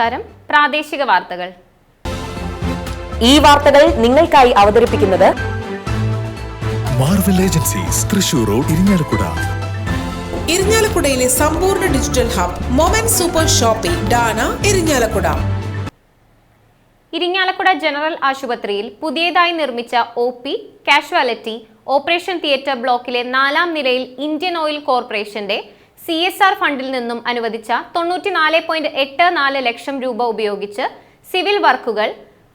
നമസ്കാരം. പ്രാദേശിക വാർത്തകൾ. ഈ വാർത്തകൾ നിങ്ങൾക്കായി അവതരിപ്പിക്കുന്നത് Marvel agencies Thrissur road Irinjalakuda ഇരിഞ്ഞാലക്കുടയിലെ സമ്പൂർണ digital hub moment super shopping Dana Irinjalakuda Irinjalakuda general ആശുപത്രിയിൽ പുതിയതായി നിർമ്മിച്ച O P casualty operation theatre ബ്ലോക്കിലെ നാലാം നിലയിൽ ഇന്ത്യൻ ഓയിൽ കോർപ്പറേഷന്റെ സി എസ് ആർ ഫണ്ടിൽ നിന്നും അനുവദിച്ച തൊണ്ണൂറ്റിനാല് പോയിന്റ് എട്ട് നാല് ലക്ഷം രൂപ ഉപയോഗിച്ച് സിവിൽ വർക്കുകൾ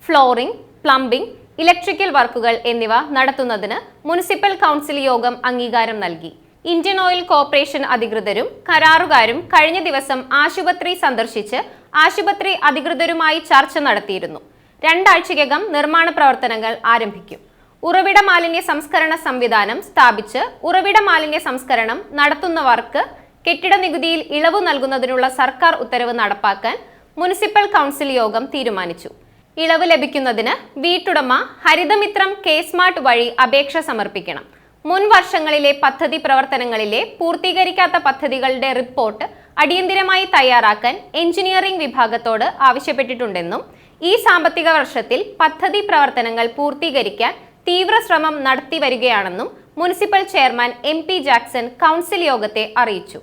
ഫ്ലോറിംഗ് പ്ലംബിംഗ് ഇലക്ട്രിക്കൽ വർക്കുകൾ എന്നിവ നടത്തുന്നതിന് മുനിസിപ്പൽ കൗൺസിൽ യോഗം അംഗീകാരം നൽകി. ഇന്ത്യൻ ഓയിൽ കോർപ്പറേഷൻ അധികൃതരും കരാറുകാരും കഴിഞ്ഞ ദിവസം ആശുപത്രി സന്ദർശിച്ച് ആശുപത്രി അധികൃതരുമായി ചർച്ച നടത്തിയിരുന്നു. രണ്ടാഴ്ചയ്ക്കകം നിർമ്മാണ പ്രവർത്തനങ്ങൾ ആരംഭിക്കും. ഉറവിട മാലിന്യ സംസ്കരണ സംവിധാനം സ്ഥാപിച്ച് ഉറവിട മാലിന്യ സംസ്കരണം നടത്തുന്നവർക്ക് കെട്ടിട നികുതിയിൽ ഇളവ് നൽകുന്നതിനുള്ള സർക്കാർ ഉത്തരവ് നടപ്പാക്കാൻ മുനിസിപ്പൽ കൗൺസിൽ യോഗം തീരുമാനിച്ചു. ഇളവ് ലഭിക്കുന്നതിന് വീട്ടുടമ ഹരിതമിത്രം കെ സ്മാർട്ട് വഴി അപേക്ഷ സമർപ്പിക്കണം. മുൻ വർഷങ്ങളിലെ പദ്ധതി പ്രവർത്തനങ്ങളിലെ പൂർത്തീകരിക്കാത്ത പദ്ധതികളുടെ റിപ്പോർട്ട് അടിയന്തിരമായി തയ്യാറാക്കാൻ എഞ്ചിനീയറിംഗ് വിഭാഗത്തോട് ആവശ്യപ്പെട്ടിട്ടുണ്ടെന്നും ഈ സാമ്പത്തിക വർഷത്തിൽ പദ്ധതി പ്രവർത്തനങ്ങൾ പൂർത്തീകരിക്കാൻ തീവ്ര ശ്രമം നടത്തി വരികയാണെന്നും municipal chairman M P Jackson council യോഗത്തെ അറിയിച്ചു.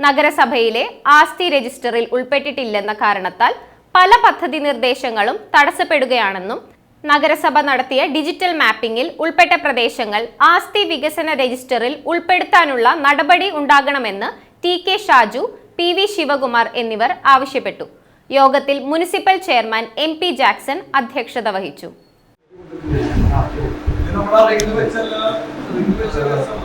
നഗരസഭയിലെ ആസ്തി രജിസ്റ്ററിൽ ഉൾപ്പെട്ടിട്ടില്ലെന്ന കാരണത്താൽ പല പദ്ധതി നിർദ്ദേശങ്ങളും തടസ്സപ്പെടുകയാണെന്നും നഗരസഭ നടത്തിയ ഡിജിറ്റൽ മാപ്പിംഗിൽ ഉൾപ്പെട്ട പ്രദേശങ്ങൾ ആസ്തി വികസന രജിസ്റ്ററിൽ ഉൾപ്പെടുത്താനുള്ള നടപടി ഉണ്ടാകണമെന്ന് T K Shaju P V Sivakumar എന്നിവർ ആവശ്യപ്പെട്ടു. യോഗത്തിൽ municipal chairman M P Jackson അധ്യക്ഷത വഹിച്ചു.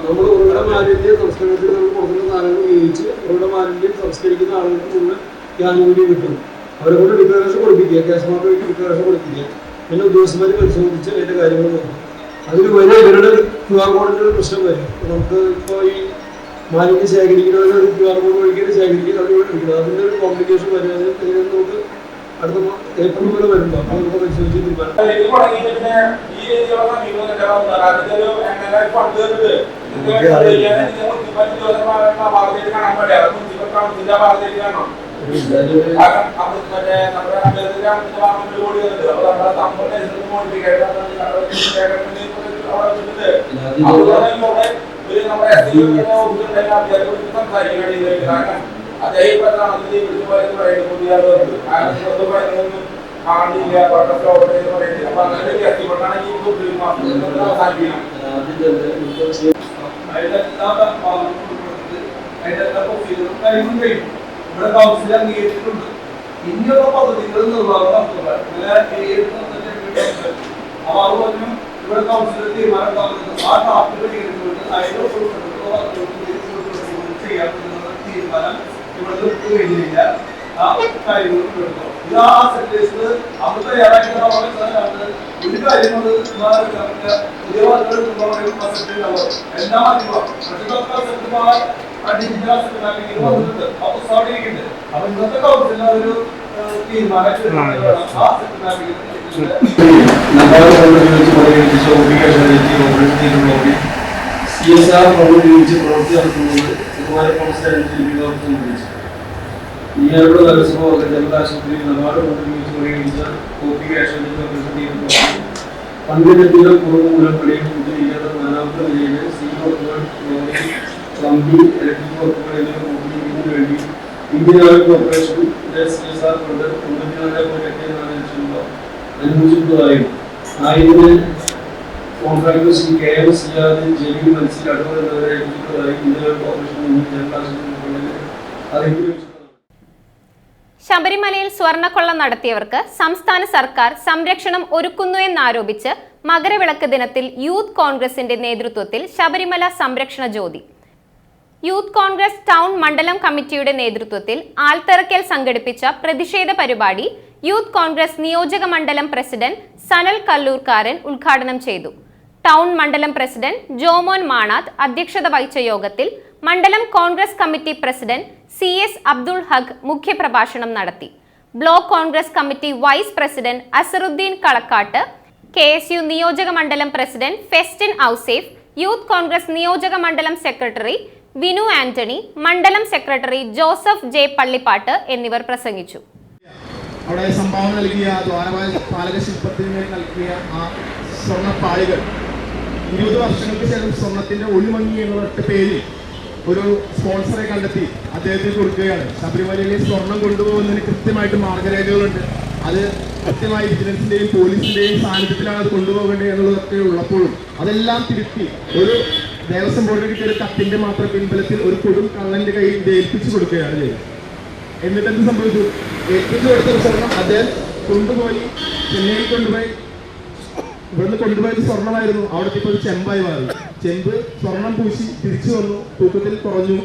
നമ്മൾ ഉറവിട മാലിന്യം സംസ്കരണത്തിൽ നമ്മൾ കൊടുക്കുന്ന സാധനങ്ങൾ ഉപയോഗിച്ച് ഉറവിട മാലിന്യം സംസ്കരിക്കുന്ന ആളുകൾക്ക് മുഴുവൻ ഈ കിട്ടും അവരെ ഡിക്ലറേഷൻ കൊടുപ്പിക്കുക ക്യാഷ് ഡിക്ലറേഷൻ കൊടുപ്പിക്കുക പിന്നെ ഉദ്യോഗസ്ഥന്മാർ പരിശോധിച്ച് അതിന്റെ കാര്യങ്ങൾ നോക്കും അതിന് വലിയ ഇവരുടെ ക്യു ആർ ഒരു ഈ മാലിന്യം ശേഖരിക്കുന്നവരെ ഒരു ക്യു ആർ കോഡ് വഴിക്കാണ് ശേഖരിക്കുന്നത് അത് എടുക്കുന്നത് അതിന്റെ ഒരു കോംപ്ലിക്കേഷൻ വരും അത് ഇതിന് നമുക്ക് അടുത്ത ഏപ്രിൽ മുതൽ വരുമ്പോൾ അപ്പോൾ നമുക്ക് പരിശോധിച്ച് തീരുമാനം നമ്മുടെ സംസാരിക്കുകയാണ് കാണില്ല സ്ലോ ആയിട്ട് പറയുന്നത്. അപ്പൊ അങ്ങനെ ഒരു എത്തിപ്പെട്ടാണെങ്കിൽ ഈ ഫെബ്രുവരി അവസാനിപ്പിക്കണം ഇവിടെ കൗൺസിൽ അംഗീകരിച്ചിട്ടുണ്ട്. ഇനിയുള്ള പദ്ധതികൾ നിർവാഹം നടത്തുക. അപ്പൊ അത് പറഞ്ഞു ഇവിടെ കൗൺസിൽ തീരുമാനം ആ ടാസ്ക് പരിഹരിച്ചുകൊണ്ട് അതിന്റെ ചെയ്യാമെന്നുള്ള തീരുമാനം ഇവിടെ നിർത്തി കഴിഞ്ഞില്ല ആ കാര്യങ്ങൾ എടുത്തു ഇത് ആ സെക്രട്ടേഴ്സ് അവർ സമയത്താണ് ഒരു കാര്യം അത് പുതിയ വാർത്തകൾ എല്ലാ മാധ്യമം അപ്പൊ സാധിക്കുന്നുണ്ട് അപ്പൊ ഇന്നത്തെ കൗൺസിലിന് ഒരു തീരുമാനം സി എസ് ആർ ഫണ്ട് ഉപയോഗിച്ച് പ്രവൃത്തി നടത്തുന്നത് ബഹുമാന കൗൺസിൽ വിഭാഗത്തിൽ ഉപയോഗിച്ചു അടുത്ത നഗരസഭ ജനതാശുപത്രി നിലപാട് ഫണ്ട് ഉപയോഗിച്ച് പ്രയോഗിച്ച കോപ്പി ക്യാഷ് ഫണ്ടിലെത്തിയ കുറവ് മൂലം പണിയിൽ പൂർത്തീകരിക്കാത്ത നാലാമത്തെ നിലയിലെ സി വർക്കുകൾ കമ്പി ഇലക്ട്രിക് വർക്കുകൾ എന്നിവ പൂർത്തീകരിക്കുന്നതിന് വേണ്ടി Indian oil corporation C S R fund തൊണ്ണൂറ്റിനാല് പോയിന്റ് എട്ട് നാല് ലക്ഷം രൂപ അനുവദിച്ചിട്ടുള്ളതായും. ആയതിന് contractor Shri K M Siyad Jaleel മനസ്സിൽ അറിയിച്ചു. ശബരിമലയിൽ സ്വർണക്കൊള്ള നടത്തിയവർക്ക് സംസ്ഥാന സർക്കാർ സംരക്ഷണം ഒരുക്കുന്നു എന്നാരോപിച്ച് മകരവിളക്ക് ദിനത്തിൽ യൂത്ത് കോൺഗ്രസിന്റെ നേതൃത്വത്തിൽ ശബരിമല സംരക്ഷണ ജ്യോതി. യൂത്ത് കോൺഗ്രസ് ടൗൺ മണ്ഡലം കമ്മിറ്റിയുടെ നേതൃത്വത്തിൽ ആൽത്തറക്കൽ സംഘടിപ്പിച്ച പ്രതിഷേധ പരിപാടി യൂത്ത് കോൺഗ്രസ് നിയോജക മണ്ഡലം പ്രസിഡന്റ് സനൽ കല്ലൂർക്കാരൻ ഉദ്ഘാടനം ചെയ്തു. ടൗൺ മണ്ഡലം പ്രസിഡന്റ് ജോമോൻ മാണാത്ത് അധ്യക്ഷത വഹിച്ച യോഗത്തിൽ മണ്ഡലം Congress committee president C S Abdul Haq മുഖ്യപ്രഭാഷണം നടത്തി. Block Congress committee vice president Azharuddin Kalakkattu K S U നിയോജക മണ്ഡലം പ്രസിഡന്റ് ഫെസ്റ്റിൻ ഔസേഫ് യൂത്ത് കോൺഗ്രസ് നിയോജക മണ്ഡലം സെക്രട്ടറി വിനു ആന്റണി മണ്ഡലം സെക്രട്ടറി ജോസഫ് ജെ പള്ളിപ്പാട്ട് എന്നിവർ പ്രസംഗിച്ചു. അവിടെ സംഭാവന നൽകിയ ദ്വാരപാല പാലക ശില്പത്തിന് നൽകിയ ആ സ്വർണപ്പാളികൾ ഇരുപത് വർഷങ്ങൾക്ക് ശേഷം സ്വർണത്തിന്റെ ഒളിമങ്ങി മങ്ങി പേരിൽ ഒരു സ്പോൺസറെ കണ്ടെത്തി അദ്ദേഹത്തിന് കൊടുക്കുകയാണ്. ശബരിമലയിലെ സ്വർണം കൊണ്ടുപോകുന്നതിന് കൃത്യമായിട്ട് മാർഗരേഖകളുണ്ട്. അത് കൃത്യമായി വിജിലൻസിന്റെയും പോലീസിന്റെയും സാന്നിധ്യത്തിലാണ് അത് കൊണ്ടുപോകേണ്ടത് എന്നുള്ളതൊക്കെ ഉള്ളപ്പോഴും അതെല്ലാം തിരുത്തി ഒരു ദേവസ്വം ബോർഡിന് കിട്ടിയ ഒരു കത്തിന്റെ മാത്രം പിൻബലത്തിൽ ഒരു കൊടും കള്ളന്റെ കയ്യിൽ ഏൽപ്പിച്ചു കൊടുക്കുകയാണ് ചെയ്തത്. എന്നിട്ട് എന്ത് സംഭവിച്ചു? ഏൽപ്പിച്ചു കൊടുത്ത ഒരു സ്വർണം അദ്ദേഹം കൊണ്ടുപോയി ചെന്നൈയിൽ കൊണ്ടുപോയി ഇവിടുന്ന് കൊണ്ടുപോയത് സ്വർണമായിരുന്നു. അവിടെ ഇപ്പോൾ ഒരു ചെമ്പായി മാറി. ചെമ്പ് സ്വർണം പൂശി തിരിച്ചു വന്നു. തൂക്കത്തിൽ കുറഞ്ഞു.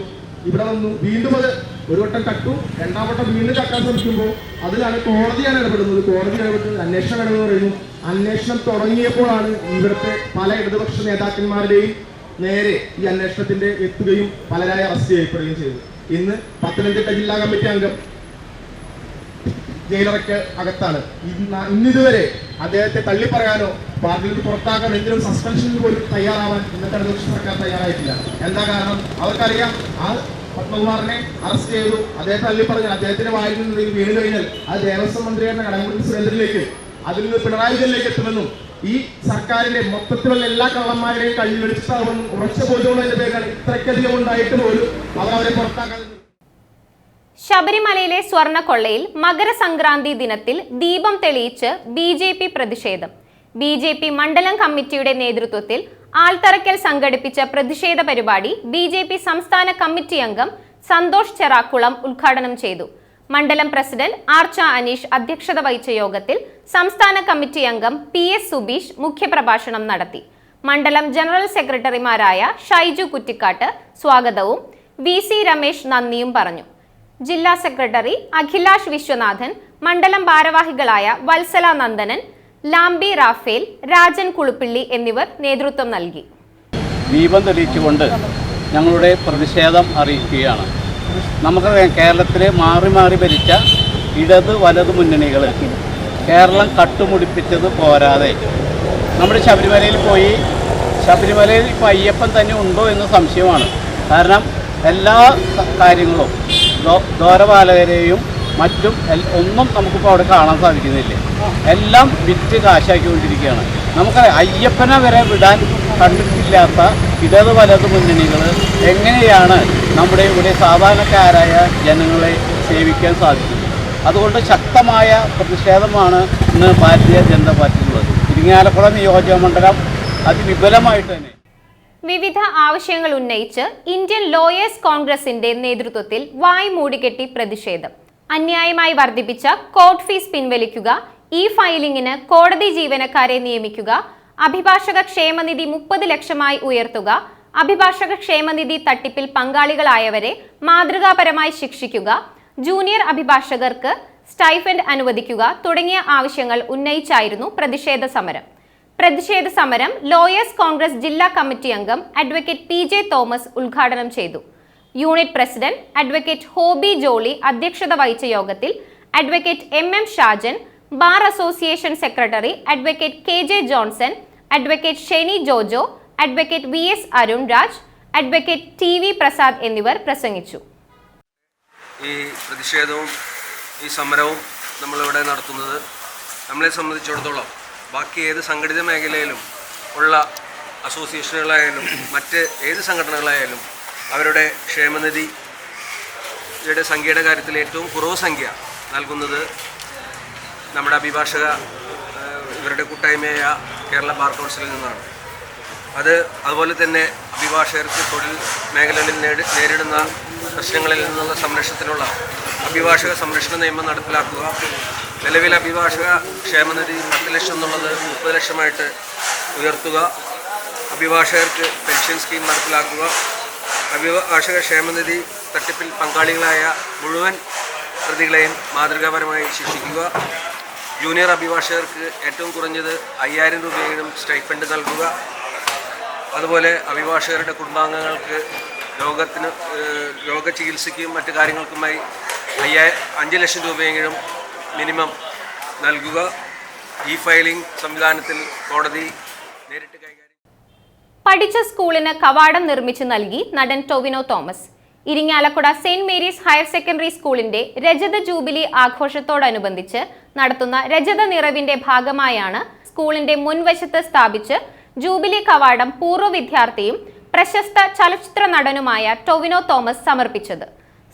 ഇവിടെ വന്നു. വീണ്ടും അത് ഒരു വട്ടം കട്ടു രണ്ടാം വട്ടം വീണ്ടും കട്ടാൻ ശ്രമിക്കുമ്പോൾ അതിലാണ് കോടതിയാണ് ഇടപെടുന്നത്. കോടതി ഇടപെട്ട് അന്വേഷണം ഇടപെടുന്നു പറയുന്നു. അന്വേഷണം തുടങ്ങിയപ്പോഴാണ് ഇവിടുത്തെ പല ഇടതുപക്ഷ നേതാക്കന്മാരുടെയും നേരെ ഈ അന്വേഷണത്തിന്റെ എത്തുകയും പലരായ അറസ്റ്റ് ചെയ്യപ്പെടുകയും ചെയ്തു ഇന്ന് പത്തനംതിട്ട ജില്ലാ കമ്മിറ്റി അംഗം ജയിലറയ്ക്ക് അകത്താണ്. ഇന്ന് ഇന്നിതുവരെ അദ്ദേഹത്തെ തള്ളിപ്പറയാനോ പാർട്ടിയിൽ നിന്ന് പുറത്താക്കാൻ എന്തിനും സസ്പെൻഷനിൽ പോലും തയ്യാറാവാൻ ഇന്നത്തെ ഇടതുപക്ഷ സർക്കാർ തയ്യാറായിട്ടില്ല. എന്താ കാരണം? അവർക്കറിയാം ആ പത്മകുമാറിനെ അറസ്റ്റ് ചെയ്തു. അദ്ദേഹത്തെ തള്ളിപ്പറഞ്ഞാൽ അദ്ദേഹത്തിന്റെ വായിൽ നിന്ന് വീട് കഴിഞ്ഞാൽ അത് ദേവസ്വം മന്ത്രിയായിരുന്ന കടകംപള്ളി സുരേന്ദ്രനിലേക്ക് അതിൽ നിന്ന് പിണറായി വിജയനിലേക്ക് എത്തുമെന്നും ഈ സർക്കാരിന്റെ മൊത്തത്തിലുള്ള എല്ലാ കള്ളന്മാരുടെയും കയ്യിൽ വെളിച്ചാകുമെന്നും ഉറച്ച ബോധ്യമുള്ള പേരിലാണ് ഇത്രയ്ക്കധികം ഉണ്ടായിട്ട് പോലും അവർ അവരെ പുറത്താക്കാൻ ശബരിമലയിലെ സ്വർണക്കൊള്ളയിൽ മകരസംക്രാന്തി ദിനത്തിൽ ദീപം തെളിയിച്ച് ബി ജെ പി പ്രതിഷേധം. ബി ജെ പി മണ്ഡലം കമ്മിറ്റിയുടെ നേതൃത്വത്തിൽ ആൽത്തറയ്ക്കൽ സംഘടിപ്പിച്ച പ്രതിഷേധ പരിപാടി ബി ജെ പി സംസ്ഥാന കമ്മിറ്റി അംഗം സന്തോഷ് ചെറാക്കുളം ഉദ്ഘാടനം ചെയ്തു. മണ്ഡലം പ്രസിഡന്റ് ആർച്ച അനീഷ് അധ്യക്ഷത വഹിച്ച യോഗത്തിൽ സംസ്ഥാന കമ്മിറ്റി അംഗം പി എസ് സുബീഷ് മുഖ്യപ്രഭാഷണം നടത്തി. മണ്ഡലം ജനറൽ സെക്രട്ടറിമാരായ ഷൈജു കുറ്റിക്കാട്ട് സ്വാഗതവും വി സി രമേശ് നന്ദിയും പറഞ്ഞു. ജില്ലാ സെക്രട്ടറി അഖിലാഷ് വിശ്വനാഥൻ മണ്ഡലം ഭാരവാഹികളായ വത്സല നന്ദനൻ ലാംബി റാഫേൽ രാജൻ കുളുപ്പിള്ളി എന്നിവർ നേതൃത്വം നൽകി. ദീപം തെളിയിച്ചുകൊണ്ട് ഞങ്ങളുടെ പ്രതിഷേധം അറിയിക്കുകയാണ്. നമുക്കറിയാം കേരളത്തിലെ മാറി മാറി ഭരിച്ച ഇടത് വലത് മുന്നണികൾ കേരളം കട്ടുമുടിപ്പിച്ചത് പോരാതെ. നമ്മുടെ ശബരിമലയിൽ പോയി ശബരിമലയിൽ ഇപ്പോൾ അയ്യപ്പൻ തന്നെ ഉണ്ടോ എന്ന് സംശയമാണ്. കാരണം എല്ലാ കാര്യങ്ങളും ദ്വാരപാലകരെയും മറ്റും ഒന്നും നമുക്കിപ്പോൾ അവിടെ കാണാൻ സാധിക്കുന്നില്ല? എല്ലാം വിറ്റ് കാശാക്കിക്കൊണ്ടിരിക്കുകയാണ്. നമുക്കറിയാം അയ്യപ്പനെ വരെ വിടാൻ കണ്ടിട്ടില്ലാത്ത ഇടത് വലത് മുന്നണികൾ എങ്ങനെയാണ് നമ്മുടെ ഇവിടെ സാധാരണക്കാരായ ജനങ്ങളെ സേവിക്കാൻ സാധിക്കുന്നത്? അതുകൊണ്ട് ശക്തമായ പ്രതിഷേധമാണ് ഇന്ന് ഭാരതീയ ജനതാ പാർട്ടിയിലുള്ളത്. ഇരിങ്ങാലക്കുട നിയോജക മണ്ഡലം അതിവിപുലമായിട്ട് തന്നെ. വിവിധ ആവശ്യങ്ങൾ ഉന്നയിച്ച് ഇന്ത്യൻ ലോയേഴ്സ് കോൺഗ്രസിന്റെ നേതൃത്വത്തിൽ വായ് മൂടിക്കെട്ടി പ്രതിഷേധം. അന്യായമായി വർദ്ധിപ്പിച്ച കോർട്ട് ഫീസ് പിൻവലിക്കുക ഇ ഫയലിംഗിന് കോടതി ജീവനക്കാരെ നിയമിക്കുക അഭിഭാഷക ക്ഷേമനിധി മുപ്പത് ലക്ഷമായി ഉയർത്തുക അഭിഭാഷക ക്ഷേമനിധി തട്ടിപ്പിൽ പങ്കാളികളായവരെ മാതൃകാപരമായി ശിക്ഷിക്കുക ജൂനിയർ അഭിഭാഷകർക്ക് സ്റ്റൈഫൻഡ് അനുവദിക്കുക തുടങ്ങിയ ആവശ്യങ്ങൾ ഉന്നയിച്ചായിരുന്നു പ്രതിഷേധ സമരം. പ്രതിഷേധ സമരം ലോയേഴ്സ് കോൺഗ്രസ് ജില്ലാ കമ്മിറ്റി അംഗം അഡ്വക്കേറ്റ് പി ജെ തോമസ് ഉദ്ഘാടനം ചെയ്തു. Unit president advocate Hobby Jolly അധ്യക്ഷത വഹിച്ച യോഗത്തിൽ advocate M M Shajan bar association secretary advocate K J Johnson advocate Sheni Jojo advocate V S Arun Raj advocate T V Prasad എന്നിവർ പ്രസംഗിച്ചു. ഈ പ്രതിഷേധവും ഈ സമരവും നമ്മളിവിടെ നടത്തുന്നത് നമ്മളെ സംബന്ധിച്ചിടത്തോളം ബാക്കി ഏത് സംഘടിത മേഖലയിലും ഉള്ള അസോസിയേഷനുകളായാലും മറ്റ് ഏത് സംഘടനകളായാലും അവരുടെ ക്ഷേമനിധിയുടെ സംഖ്യയുടെ കാര്യത്തിൽ ഏറ്റവും കുറവ് സംഖ്യ നൽകുന്നത് നമ്മുടെ അഭിഭാഷക ഇവരുടെ കൂട്ടായ്മയായ കേരള ബാർ കൗൺസിലിൽ നിന്നാണ്. അത് അതുപോലെ തന്നെ അഭിഭാഷകർക്ക് തൊഴിൽ മേഖലകളിൽ നേരിടുന്ന പ്രശ്നങ്ങളിൽ നിന്നുള്ള സംരക്ഷണത്തിനുള്ള അഭിഭാഷക സംരക്ഷണ നിയമം നടപ്പിലാക്കുക നിലവിൽ അഭിഭാഷക ക്ഷേമനിധി പത്ത് ലക്ഷം എന്നുള്ളത് മുപ്പത് ലക്ഷമായിട്ട് ഉയർത്തുക. അഭിഭാഷകർക്ക് പെൻഷൻ സ്കീം നടപ്പിലാക്കുക. അഭിഭാഷക ക്ഷേമനിധി തട്ടിപ്പിൽ പങ്കാളികളായ മുഴുവൻ പ്രതികളെയും മാതൃകാപരമായി ശിക്ഷിക്കുക. ജൂനിയർ അഭിഭാഷകർക്ക് ഏറ്റവും കുറഞ്ഞത് അയ്യായിരം രൂപയെങ്കിലും സ്റ്റൈഫണ്ട് നൽകുക. അതുപോലെ അഭിഭാഷകരുടെ കുടുംബാംഗങ്ങൾക്ക് രോഗത്തിന് രോഗ രോഗചികിത്സയ്ക്കും മറ്റു കാര്യങ്ങൾക്കുമായി അയ്യായിരം അഞ്ച് ലക്ഷം രൂപയെങ്കിലും മിനിമം നൽകുക. ഈ ഫയലിംഗ് സംവിധാനത്തിൽ കോടതി നേരിട്ട് കൈകാര്യം പഠിച്ച സ്കൂളിന് കവാടം നിർമ്മിച്ചു നൽകി നടൻ Tovino Thomas. Irinjalakuda saint Mary's higher secondary സ്കൂളിന്റെ രജത ജൂബിലി ആഘോഷത്തോടനുബന്ധിച്ച് നടത്തുന്ന രജത നിറവിന്റെ ഭാഗമായാണ് സ്കൂളിന്റെ മുൻവശത്ത് സ്ഥാപിച്ച് ജൂബിലി കവാടം പൂർവ വിദ്യാർത്ഥിയും പ്രശസ്ത ചലച്ചിത്ര നടനുമായ ടൊവിനോ തോമസ് സമർപ്പിച്ചത്.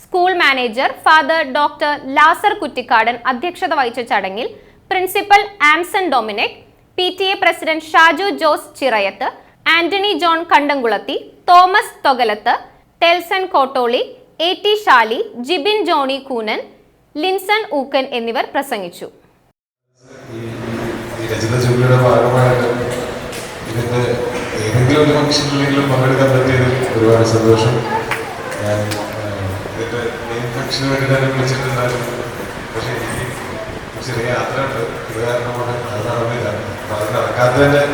School manager father doctor Lazar Kuttikadan അധ്യക്ഷത വഹിച്ച ചടങ്ങിൽ principal Amson Dominic P T A president Shaju Jose Chirayath Antony John Kandamkulathi Thomas Thokalath Telson Kottoli A T Shali Jibin Johny Koonan Linson Ookkan എന്നിവർ പ്രസംഗിച്ചു. ഏതെങ്കിലും ഒരു ഫംഗ്ഷനിലെങ്കിലും പങ്കെടുക്കാൻ പറ്റിയതിൽ ഒരുപാട് സന്തോഷം. ഇതിന്റെ മെയിൻ ഫംഗ്ഷന് വേണ്ടി തന്നെ വിളിച്ചിട്ടുണ്ടായിരുന്നു. പക്ഷേ എനിക്ക് ചെറിയ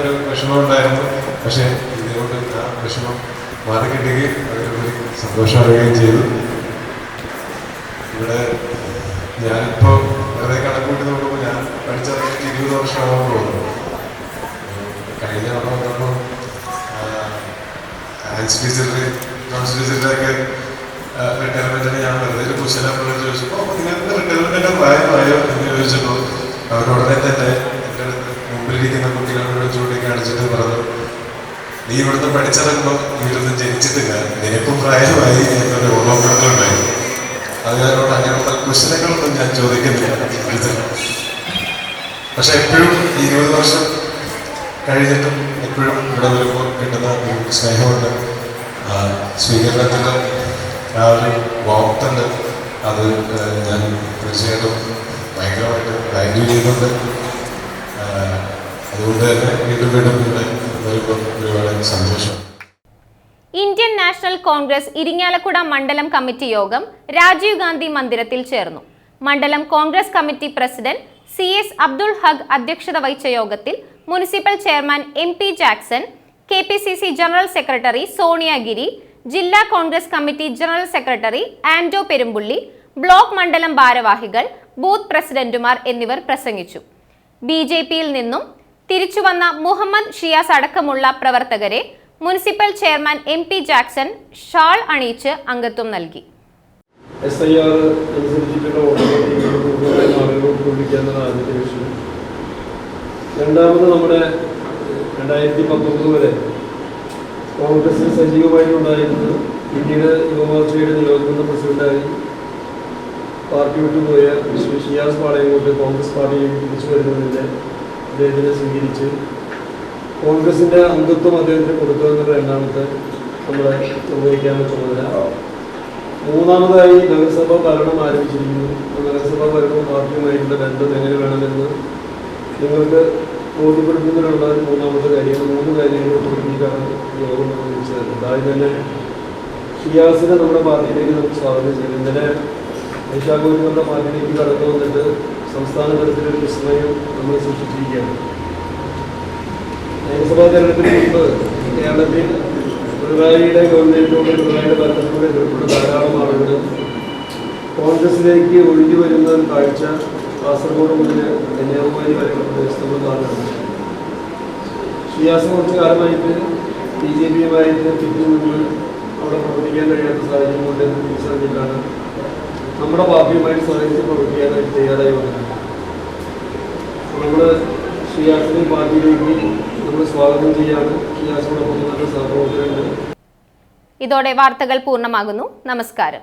ഒരു വിഷമം ഉണ്ടായിരുന്നു. പക്ഷേ ഇതുകൊണ്ട് ആ വിഷമം മാറി കിട്ടുകയും അതിലൊരു സന്തോഷം അറിയുകയും ചെയ്തു. ഇവിടെ ഞാനിപ്പോൾ വെറുതെ കണക്കൂട്ടി നോക്കുമ്പോൾ ഞാൻ പഠിച്ചിറങ്ങിയിട്ട് ഇരുപത് വർഷമാകാൻ പോകുന്നു. കഴിഞ്ഞ തവണ വന്നപ്പോൾ ഹാൻസ് ടീച്ചറിൽ ജോൺസ് ടീച്ചറിന്റെയൊക്കെ റിട്ടയർമെന്റിന് ഞാൻ വെറുതെ ഒരു കുശലപ്പോൾ ചോദിച്ചപ്പോൾ നിങ്ങൾക്ക് റിട്ടയർമെന്റിന്റെ പ്രായമായോ എന്ന് ചോദിച്ചപ്പോൾ അവരുടനെ തന്നെ എന്റെ മുമ്പിലിരിക്കുന്ന കുട്ടികളോട് ചൂണ്ടിക്കാണിച്ചിട്ട് പറഞ്ഞു. നീ ഇവിടുന്ന് പഠിച്ചിറങ്ങുമ്പോൾ ഇവിടുന്ന് ജനിച്ചിട്ടില്ല. നിനക്കും പ്രായമായി. എന്നൊരു ഓർമ്മപ്പെടുത്തുണ്ടായിരുന്നു അതിനോട് അങ്ങനെയുള്ള കുശലങ്ങളൊന്നും ഞാൻ ചോദിക്കുന്നില്ല. പക്ഷെ എപ്പോഴും ഈ ഇരുപത് വർഷം കഴിഞ്ഞിട്ടും എപ്പോഴും ഇവിടെ വരുമ്പോൾ കിട്ടുന്ന സ്നേഹമുണ്ട്. സ്വീകരണത്തിന്റെ ആ ഒരു വാക്തുണ്ട് അത് ഞാൻ തീർച്ചയായിട്ടും ഭയങ്കരമായിട്ട് വാല്യൂ ചെയ്യുന്നുണ്ട്. അതുകൊണ്ട് തന്നെ വീണ്ടും വീണ്ടും ഇവിടെ വരുമ്പോൾ ഒരുപാട് സന്തോഷം. ഇന്ത്യൻ നാഷണൽ കോൺഗ്രസ് ഇരിങ്ങാലക്കുട മണ്ഡലം കമ്മിറ്റി യോഗം രാജീവ് ഗാന്ധി മന്ദിരത്തിൽ ചേർന്നു. മണ്ഡലം Congress committee president C S Abdul Haq അധ്യക്ഷത വഹിച്ച യോഗത്തിൽ municipal chairman M P Jackson K P C C general secretary Soniyagiri ജില്ലാ Congress committee general secretary Ando Perumpully block മണ്ഡലം ഭാരവാഹികൾ ബൂത്ത് പ്രസിഡന്റുമാർ എന്നിവർ പ്രസംഗിച്ചു. ബി ജെ പിയിൽ നിന്നും തിരിച്ചുവന്ന മുഹമ്മദ് ഷിയാസ് അടക്കമുള്ള പ്രവർത്തകരെ municipal chairman M P Jackson shawl അണിയിച്ച് അംഗത്വം നൽകി. എസ് ഐ ആർ അനുസരിച്ചിട്ടുള്ള രണ്ടാമത് നമ്മുടെ രണ്ടായിരത്തി പത്തൊമ്പത് വരെ കോൺഗ്രസിൽ സജീവമായിട്ടുണ്ടായിരുന്നത് പിന്നീട് യുവമോർച്ചയുടെ നിരോധന പ്രസിഡന്റായി പാർട്ടി വിട്ടുപോയ ശ്രീ ഷിയാസ് പാളയങ്കോട്ട് കോൺഗ്രസ് പാർട്ടിയിൽ തിരിച്ചു വരുന്നതിന്റെ അദ്ദേഹത്തിനെ സ്വീകരിച്ച് കോൺഗ്രസിന്റെ അംഗത്വം അദ്ദേഹത്തിന് കൊടുക്കുക എന്നുള്ള രണ്ടാമത്തെ നമ്മളെ നിർവഹിക്കാനുള്ള ചുമതല. മൂന്നാമതായി നഗരസഭ ഭരണം ആരംഭിച്ചിരിക്കുന്നു. നഗരസഭാ ഭരണവും പാർട്ടിയുമായിട്ടുള്ള ബന്ധം എങ്ങനെ വേണമെന്ന് നിങ്ങൾക്ക് ബോധ്യപ്പെടുത്തുന്നതിനുള്ള ഒരു മൂന്നാമത്തെ കാര്യം മൂന്ന് കാര്യങ്ങൾ കൊടുത്തിട്ടാണ് യോഗം നിർവഹിച്ചത് അതായത് തന്നെ ഷിയാസിനെ നമ്മുടെ പാർട്ടിയിലേക്ക് നമുക്ക് സ്വാഗതം ചെയ്തു ഇന്നലെ ഐഷാഗോരി നമ്മുടെ പാർട്ടിയിലേക്ക് കടന്നു വന്നിട്ട് സംസ്ഥാന തലത്തിലൊരു വിസ്മയം നമ്മൾ സൃഷ്ടിച്ചിരിക്കുകയാണ്. നിയമസഭാ തെരഞ്ഞെടുപ്പിന് മുമ്പ് കേരളത്തിൽ പിണറായിയുടെ ഗവൺമെന്റിലൂടെ പിണറായിയുടെ ഭരണത്തിലൂടെ എതിർപ്പുള്ള ധാരാളം ആളുകൾ കോൺഗ്രസിലേക്ക് ഒഴുകി വരുന്ന ഒരു കാഴ്ച കാസർഗോഡ് മുതൽ കന്യാകുമാരി വരെയുള്ള പ്രദേശത്തുള്ള കാണുന്നുണ്ട് ഷിയാസ് കുറച്ച് കാലമായിട്ട് ബി ജെ പിയുമായിട്ട് ചുറ്റും നിന്ന് അവിടെ പ്രവർത്തിക്കാൻ കഴിയാത്ത സാഹചര്യം കൊണ്ട് തിരിച്ചറിഞ്ഞിട്ടാണ് നമ്മുടെ പാർട്ടിയുമായിട്ട് സഹകരിച്ച് പ്രവർത്തിക്കാനായിട്ട് തയ്യാറായി വന്നത്. നമ്മൾ ഷിയാസിനെ പാർട്ടിയിലേക്ക് നമ്മൾ സ്വാഗതം ചെയ്യാണ്. ഷിയാസിനോടൊപ്പം നല്ല സഹപ്രവർത്തകരുണ്ട്. ഇതോടെ വാർത്തകൾ പൂർണമാകുന്നു. നമസ്കാരം.